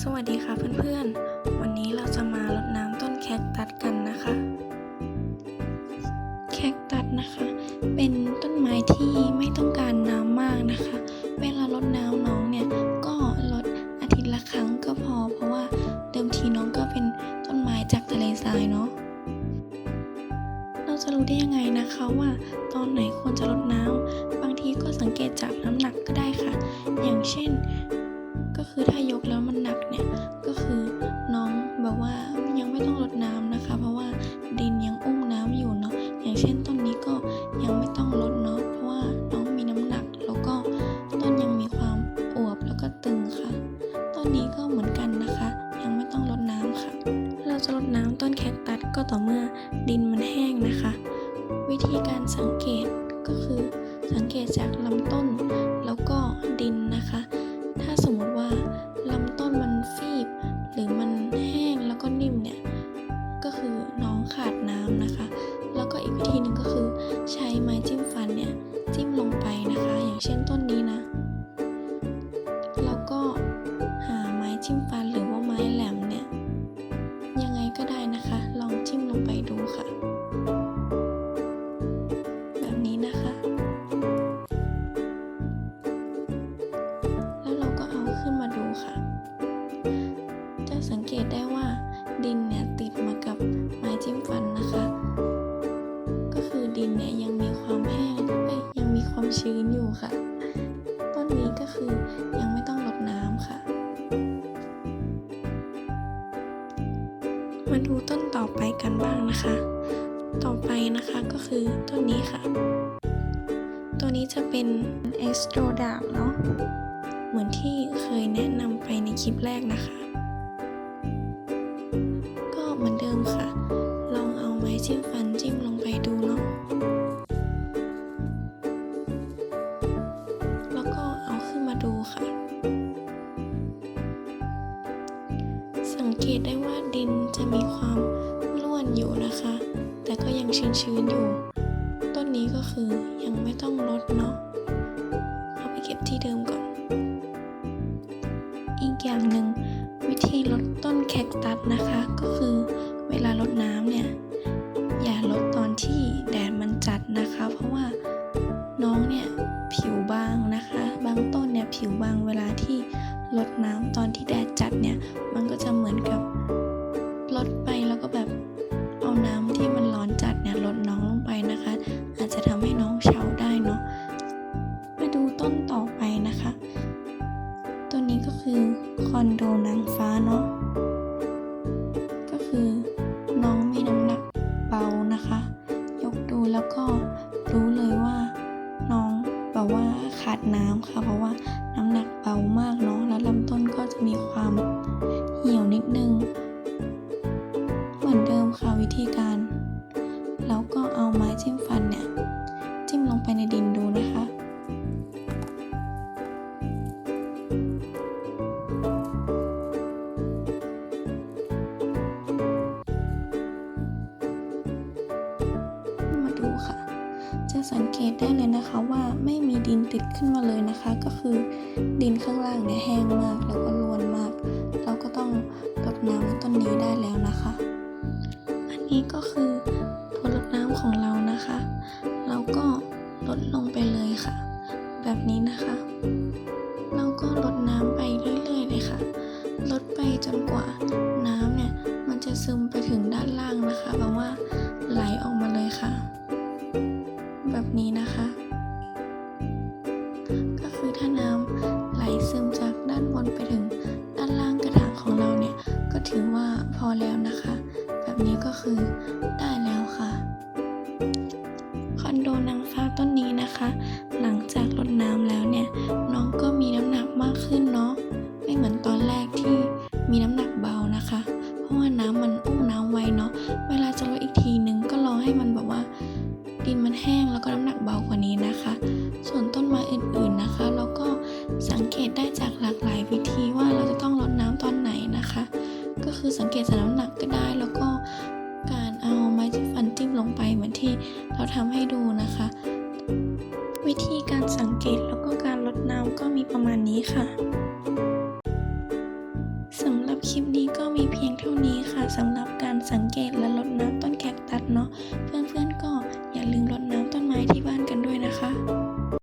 สวัสดีค่ะเพื่อนๆ วันนี้เราจะมารดน้ำต้นแคคตัสกันนะคะ แคคตัสนะคะ เป็นต้นไม้ที่ไม่ต้องการน้ำมากนะคะ เวลารดน้ำน้องเนี่ยก็ลดอาทิตย์ละครั้งก็พอ เพราะว่าเดิมทีน้องก็เป็นต้นไม้จากทะเลทรายเนาะ เราจะรู้ได้ยังไงนะคะว่าตอนไหนควรจะรดน้ำบางทีก็สังเกตจากน้ำหนักก็ได้ค่ะ อย่างเช่น ต้องรดเนาะเพราะว่าน้องมีน้ำหนัก แล้วก็ต้นยังมีความอวบแล้วก็ตึงค่ะ ต้นนี้ก็เหมือนกันนะคะ ยังไม่ต้องรดน้ำค่ะ เราจะรดน้ำต้นแคคตัสก็ต่อเมื่อดินมันแห้งนะคะ วิธีการสังเกตก็คือสังเกตจากลำต้น แล้วก็ดินนะคะ ถ้าสมมติว่าลำต้นมันฟีบ หรือมันแห้งแล้วก็นิ่มเนี่ยก็คือน้องขาดน้ำนะคะ แล้วก็อีกวิธีหนึ่งก็คือใช้ ดินเนี่ยยังมีความแห้งเอ้ยยังมีความชื้นอยู่ค่ะ ต้นนี้ก็คือยังไม่ต้องรดน้ำค่ะ มาดูต้นต่อไปกันบ้างนะคะ ต่อไปนะคะก็คือต้นนี้ค่ะ ตัวนี้จะเป็นเอสโตรดาเนาะเหมือนที่เคยแนะนำไปในคลิปแรกนะคะ ก็เหมือนเดิมค่ะ ลองเอาไม้จิ้มฟันจิ้มลงไปดูเนาะ สังเกตได้ว่าดินจะมีความร่วนอยู่นะคะ แต่ก็ยังชื้นๆอยู่ ต้นนี้ก็คือยังไม่ต้องรดเนาะเอาไปเก็บที่เดิมก่อน อีกอย่างหนึ่งวิธีลดต้นแคคตัสนะคะ ก็คือเวลารดน้ำเนี่ย อย่าลดตอนที่แดด ที่แดดจัดเนี่ย มันก็จะเหมือนกับลดไปแล้วก็แบบเอาน้ำที่มันร้อนจัดเนี่ยลดน้องลงไปนะคะ อาจจะทำให้น้องเฉาได้เนาะมาดูต้นต่อไปนะคะ ตัวนี้ก็คือคอนโดนางฟ้าเนาะ ไปในดินดูนะคะ มาดูค่ะ จะสังเกตได้เลยนะคะว่าไม่มีดินติดขึ้นมาเลยนะคะ ก็คือดินข้างล่างเนี่ยแห้งมากแล้วก็รวนมาก เราก็ต้องรดน้ำต้นนี้ได้แล้วนะคะ อันนี้ก็คือ ดลงไปเลยค่ะ แบบนี้นะคะ เราก็ลดน้ำไปเรื่อยๆเลยค่ะ ลดไปจนกว่าน้ำเนี่ยมันจะซึมไปถึงด้านล่างนะคะแบบว่าไหลออกมาเลยค่ะ แบบนี้นะคะ ก็คือถ้าน้ำไหลซึมจากด้านบนไปถึงด้านล่างกระถางของเราเนี่ยก็ถือว่าพอแล้วนะคะ แบบนี้ก็คือได้แล้วค่ะ คอนโดนาง นะคะ หลังจากรดน้ำแล้วเนี่ยน้องก็มีน้ำหนักมากขึ้นเนาะไม่เหมือนตอนแรกที่มีน้ำหนักเบานะคะ เพราะว่าน้ำมันอุ้มน้ำไว้เนาะเวลาจะลดอีกทีนึงก็รอให้มันแบบว่าดินมันแห้งแล้วก็น้ำหนักเบากว่านี้นะคะ ส่วนต้นไม้อื่นๆนะคะ เราก็สังเกตได้จากหลากหลายวิธีว่าเราจะต้องรดน้ำตอนไหนนะคะ ก็คือสังเกตจากน้ำหนักก็ได้แล้วก็การเอาไม้จิ้มฟันจิ้มลงไปเหมือนที่เราทำให้ดูนะคะ วิธีการสังเกตแล้วก็การลดน้ำก็มีประมาณนี้ค่ะสำหรับคลิปนี้ก็มีเพียงเท่านี้ค่ะสำหรับการสังเกตและลดน้ำต้นแคคตัสเนาะเพื่อนๆก็อย่าลืมลดน้ำต้นไม้ที่บ้านกันด้วยนะคะ